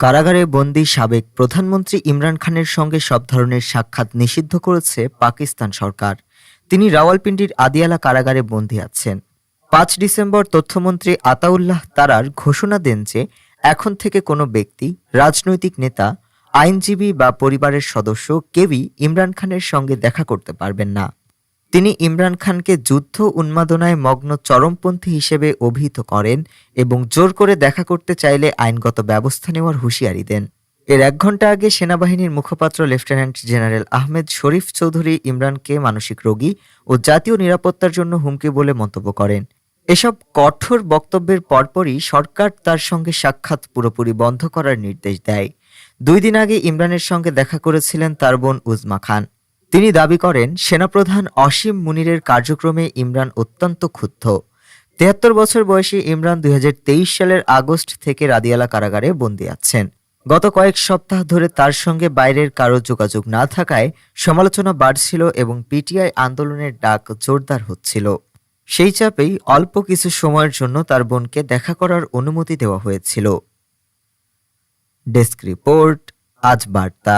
কারাগারে বন্দী সাবেক প্রধানমন্ত্রী ইমরান খানের সঙ্গে সব ধরনের সাক্ষাৎ নিষিদ্ধ করেছে পাকিস্তান সরকার। তিনি রাওয়ালপিন্ডির আদিয়ালা কারাগারে বন্দী আছেন। পাঁচ ডিসেম্বর তথ্যমন্ত্রী আতাউল্লাহ তারার ঘোষণা দেন যে, এখন থেকে কোনো ব্যক্তি, রাজনৈতিক নেতা, আইনজীবী বা পরিবারের সদস্য কেউই ইমরান খানের সঙ্গে দেখা করতে পারবেন না। তিনি ইমরান খানকে যুদ্ধ উন্মাদনায় মগ্ন চরমপন্থী হিসেবে অভিহিত করেন এবং জোর করে দেখা করতে চাইলে আইনগত ব্যবস্থা নেওয়ার হুঁশিয়ারি দেন। এর এক ঘণ্টা আগে সেনাবাহিনীর মুখপাত্র লেফটেন্যান্ট জেনারেল আহমেদ শরীফ চৌধুরী ইমরানকে মানসিক রোগী ও জাতীয় নিরাপত্তার জন্য হুমকি বলে মন্তব্য করেন। এসব কঠোর বক্তব্যের পরপরই সরকার তার সঙ্গে সাক্ষাৎ পুরোপুরি বন্ধ করার নির্দেশ দেয়। দুই দিন আগে ইমরানের সঙ্গে দেখা করেছিলেন তার বোন উজমা খান। তিনি দাবি করেন, সেনাপ্রধান অসীম মুনিরের কার্যক্রমে ইমরান অত্যন্ত ক্ষুব্ধ। তেহাত্তর বছর বয়সী ইমরান দুই হাজার তেইশ সালের আগস্ট থেকে রাদিয়ালা কারাগারে বন্দী আছেন। গত কয়েক সপ্তাহ ধরে তার সঙ্গে বাইরের কারও যোগাযোগ না থাকায় সমালোচনা বাড়ছিল এবং পিটিআই আন্দোলনের ডাক জোরদার হচ্ছিল। সেই চাপেই অল্প কিছু সময়ের জন্য তার বোনকে দেখা করার অনুমতি দেওয়া হয়েছিল। ডেস্ক রিপোর্ট, আজ বার্তা।